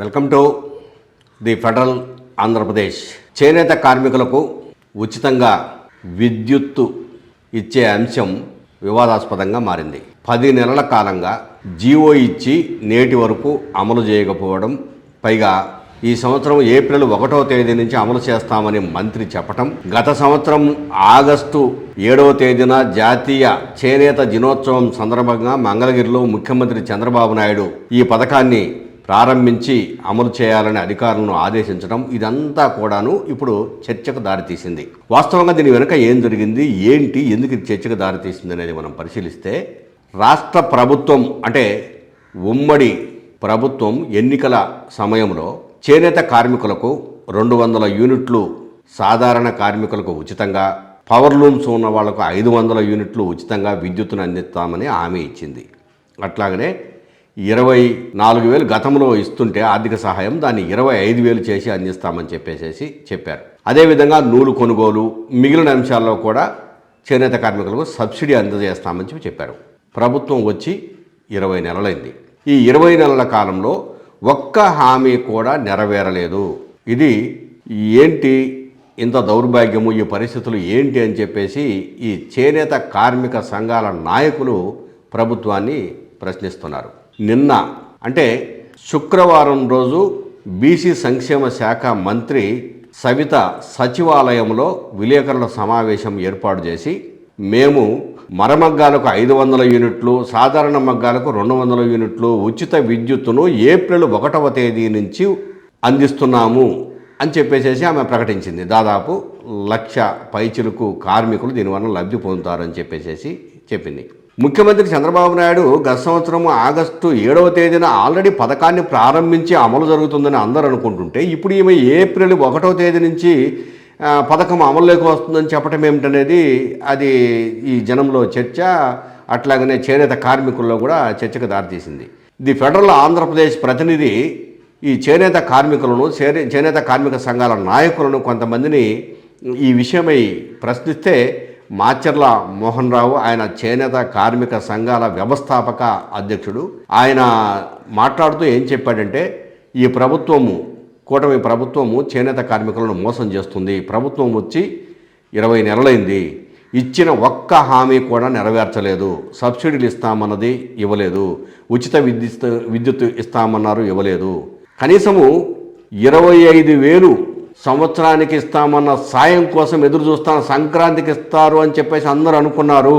Welcome to the Federal Andhra Pradesh. చేనేత కార్మికులకు ఉచితంగా విద్యుత్తు ఇచ్చే అంశం వివాదాస్పదంగా మారింది. పది నెలల కాలంగా జీవో ఇచ్చి నేటి వరకు అమలు చేయకపోవడం పైగా ఈ సంవత్సరం ఏప్రిల్ ఒకటో తేదీ నుంచి అమలు చేస్తామని మంత్రి చెప్పటం గత సంవత్సరం ఆగస్టు ఏడవ తేదీన జాతీయ చేనేత దినోత్సవం సందర్భంగా మంగళగిరిలో ముఖ్యమంత్రి చంద్రబాబు నాయుడు ఈ పథకాన్ని ప్రారంభించి అమలు చేయాలని అధికారులను ఆదేశించడం ఇదంతా కూడాను ఇప్పుడు చర్చకు దారితీసింది. వాస్తవంగా దీని వెనుక ఏం జరిగింది? ఏంటి? ఎందుకు ఇది చర్చకు దారితీసింది అనేది మనం పరిశీలిస్తే రాష్ట్ర ప్రభుత్వం అంటే ఉమ్మడి ప్రభుత్వం ఎన్నికల సమయంలో చేనేత కార్మికులకు రెండు వందల యూనిట్లు సాధారణ కార్మికులకు ఉచితంగా పవర్ లూమ్స్ ఉన్న వాళ్ళకు ఐదు వందల యూనిట్లు ఉచితంగా విద్యుత్తును అందిస్తామని హామీ ఇచ్చింది. అట్లాగనే ఇరవై నాలుగు వేలు గతంలో ఇస్తుంటే ఆర్థిక సహాయం దాన్ని ఇరవై ఐదు వేలు చేసి అందిస్తామని చెప్పేసి చెప్పారు. అదేవిధంగా నూలు కొనుగోలు మిగిలిన అంశాల్లో కూడా చేనేత కార్మికులకు సబ్సిడీ అందజేస్తామని చెప్పి చెప్పారు. ప్రభుత్వం వచ్చి ఇరవై నెలలైంది. ఈ ఇరవై నెలల కాలంలో ఒక్క హామీ కూడా నెరవేరలేదు. ఇది ఏంటి ఇంత దౌర్భాగ్యము ఈ పరిస్థితులు ఏంటి అని చెప్పేసి ఈ చేనేత కార్మిక సంఘాల నాయకులు ప్రభుత్వాన్ని ప్రశ్నిస్తున్నారు. నిన్న అంటే శుక్రవారం రోజు బీసీ సంక్షేమ శాఖ మంత్రి సవిత సచివాలయంలో విలేకరుల సమావేశం ఏర్పాటు చేసి మేము మరమగ్గాలకు ఐదు వందల యూనిట్లు సాధారణ మగ్గాలకు రెండు వందల యూనిట్లు ఉచిత విద్యుత్తును ఏప్రిల్ ఒకటవ తేదీ నుంచి అందిస్తున్నాము అని చెప్పేసేసి ఆమె ప్రకటించింది. దాదాపు లక్ష పైచిలకు కార్మికులు దీనివల్ల లబ్ధి పొందుతారని చెప్పేసేసి చెప్పింది. ముఖ్యమంత్రి చంద్రబాబు నాయుడు గత సంవత్సరం ఆగస్టు ఏడవ తేదీన ఆల్రెడీ పథకాన్ని ప్రారంభించి అమలు జరుగుతుందని అందరూ అనుకుంటుంటే ఇప్పుడు ఈమె ఏప్రిల్ ఒకటో తేదీ నుంచి పథకం అమలులోకి వస్తుందని చెప్పటం ఏమిటనేది అది ఈ జనంలో చర్చ అట్లాగనే చేనేత కార్మికుల్లో కూడా చర్చకు దారితీసింది. ది ఫెడరల్ ఆంధ్రప్రదేశ్ ప్రతినిధి ఈ చేనేత కార్మికులను చేనే చేనేత కార్మిక సంఘాల నాయకులను కొంతమందిని ఈ విషయమై ప్రశ్నిస్తే మాచర్ల మోహన్ రావు ఆయన చేనేత కార్మిక సంఘాల వ్యవస్థాపక అధ్యక్షుడు. ఆయన మాట్లాడుతూ ఏం చెప్పాడంటే ఈ ప్రభుత్వము కూటమి ప్రభుత్వము చేనేత కార్మికులను మోసం చేస్తుంది. ప్రభుత్వం వచ్చి ఇరవై నెలలైంది. ఇచ్చిన ఒక్క హామీ కూడా నెరవేర్చలేదు. సబ్సిడీలు ఇస్తామన్నది ఇవ్వలేదు. ఉచిత విద్యుత్ విద్యుత్ ఇస్తామన్నారు ఇవ్వలేదు. కనీసము ఇరవై ఐదు వేలు సంవత్సరానికి ఇస్తామన్న సాయం కోసం ఎదురు చూస్తాను సంక్రాంతికి ఇస్తారు అని చెప్పేసి అందరూ అనుకున్నారు.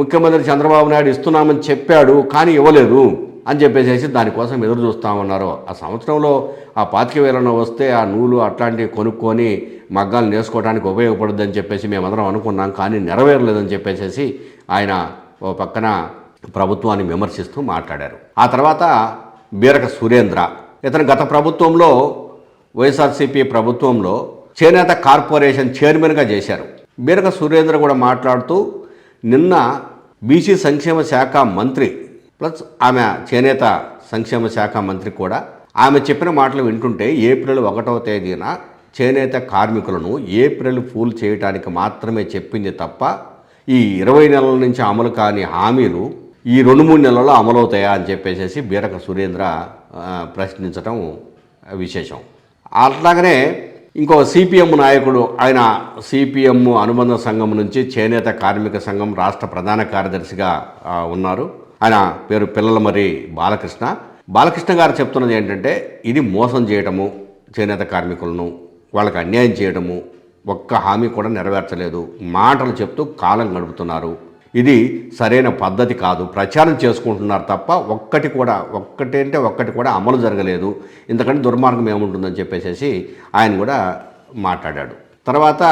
ముఖ్యమంత్రి చంద్రబాబు నాయుడు ఇస్తున్నామని చెప్పాడు కానీ ఇవ్వలేదు అని చెప్పేసి దానికోసం ఎదురు చూస్తామన్నారు. ఆ సంవత్సరంలో ఆ పాతిక వేలన వస్తే ఆ నూలు అట్లాంటివి కొనుక్కొని మగ్గాలు నేసుకోవడానికి ఉపయోగపడుద్దని చెప్పేసి మేమందరం అనుకున్నాం కానీ నెరవేరలేదని చెప్పేసి ఆయన ఓ పక్కన ప్రభుత్వాన్ని విమర్శిస్తూ మాట్లాడారు. ఆ తర్వాత బీరక సురేంద్ర ఇతను గత ప్రభుత్వంలో వైఎస్ఆర్సీపీ ప్రభుత్వంలో చేనేత కార్పొరేషన్ చైర్మన్గా చేశారు. బీరక సురేంద్ర కూడా మాట్లాడుతూ నిన్న బీసీ సంక్షేమ శాఖ మంత్రి ప్లస్ ఆమె చేనేత సంక్షేమ శాఖ మంత్రి కూడా ఆమె చెప్పిన మాటలు వింటుంటే ఏప్రిల్ ఒకటవ తేదీన చేనేత కార్మికులను ఏప్రిల్ ఫూల్ చేయడానికి మాత్రమే చెప్పింది తప్ప ఈ ఇరవై నెలల నుంచి అమలు కాని హామీలు ఈ రెండు మూడు నెలల్లో అమలవుతాయా అని చెప్పేసి బీరక సురేంద్ర ప్రశ్నించటం విశేషం. అట్లాగనే ఇంకో సిపిఎం నాయకుడు ఆయన సిపిఎం అనుబంధ సంఘం నుంచి చేనేత కార్మిక సంఘం రాష్ట్ర ప్రధాన కార్యదర్శిగా ఉన్నారు. ఆయన పేరు పిల్లలమరి బాలకృష్ణ. బాలకృష్ణ గారు చెప్తున్నది ఏంటంటే ఇది మోసం చేయటము చేనేత కార్మికులను వాళ్ళకి అన్యాయం చేయడము ఒక్క హామీ కూడా నెరవేర్చలేదు. మాటలు చెప్తూ కాలం గడుపుతున్నారు. ఇది సరైన పద్ధతి కాదు. ప్రచారం చేసుకుంటున్నారు తప్ప ఒక్కటి కూడా ఒక్కటి అంటే ఒక్కటి కూడా అమలు జరగలేదు. ఇంతకంటే దుర్మార్గం ఏముంటుందని చెప్పేసి ఆయన కూడా మాట్లాడాడు. తర్వాత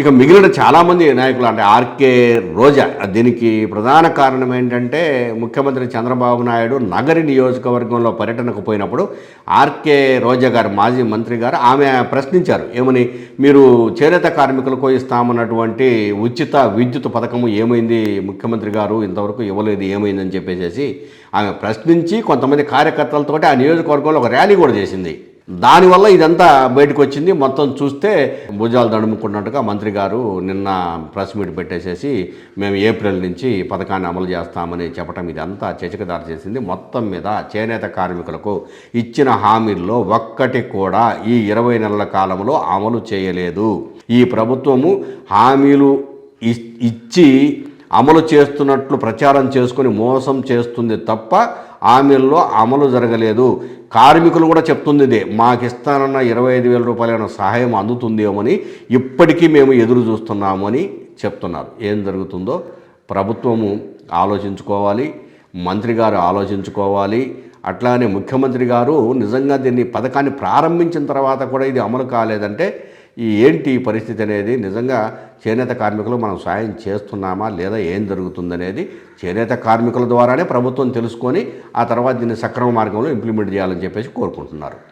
ఇక మిగిలిన చాలామంది నాయకులు అంటే ఆర్కే రోజా. దీనికి ప్రధాన కారణం ఏంటంటే ముఖ్యమంత్రి చంద్రబాబు నాయుడు నగరి నియోజకవర్గంలో పర్యటనకు పోయినప్పుడు ఆర్కే రోజా గారు మాజీ మంత్రి గారు ఆమె ప్రశ్నించారు. ఏమని? మీరు చేనేత కార్మికులకు ఇస్తామన్నటువంటి ఉచిత విద్యుత్ పథకము ఏమైంది? ముఖ్యమంత్రి గారు ఇంతవరకు ఇవ్వలేదు ఏమైందని చెప్పేసి ఆమె ప్రశ్నించి కొంతమంది కార్యకర్తలతోటి ఆ నియోజకవర్గంలో ఒక ర్యాలీ కూడా చేసింది. దానివల్ల ఇదంతా బయటకు వచ్చింది మొత్తం చూస్తే భుజాలు దడుముకున్నట్టుగా మంత్రి గారు నిన్న ప్రెస్ మీట్ పెట్టేసేసి మేము ఏప్రిల్ నుంచి పథకాన్ని అమలు చేస్తామని చెప్పడం ఇదంతా చచకదారు చేసింది. మొత్తం మీద చేనేత కార్మికులకు ఇచ్చిన హామీల్లో ఒక్కటి కూడా ఈ ఇరవై నెలల కాలంలో అమలు చేయలేదు. ఈ ప్రభుత్వము హామీలు ఇ- ఇచ్చి అమలు చేస్తున్నట్లు ప్రచారం చేసుకుని మోసం చేస్తుంది తప్ప హామీల్లో అమలు జరగలేదు. కార్మికులు కూడా చెప్తుంది ఇదే మాకు ఇస్తానన్న ఇరవై ఐదు వేల రూపాయలైన సహాయం అందుతుందేమని ఇప్పటికీ మేము ఎదురు చూస్తున్నాము అని చెప్తున్నారు. ఏం జరుగుతుందో ప్రభుత్వము ఆలోచించుకోవాలి మంత్రి గారు ఆలోచించుకోవాలి. అట్లానే ముఖ్యమంత్రి గారు నిజంగా దీన్ని పథకాన్ని ప్రారంభించిన తర్వాత కూడా ఇది అమలు కాలేదంటే ఈ ఏంటి ఈ పరిస్థితి అనేది? నిజంగా చేనేత కార్మికులు మనం సాయం చేస్తున్నామా? లేదా ఏం జరుగుతుందనేది చేనేత కార్మికుల ద్వారానే ప్రభుత్వం తెలుసుకొని ఆ తర్వాత దీన్ని సక్రమ మార్గంలో ఇంప్లిమెంట్ చేయాలని చెప్పేసి కోరుకుంటున్నారు.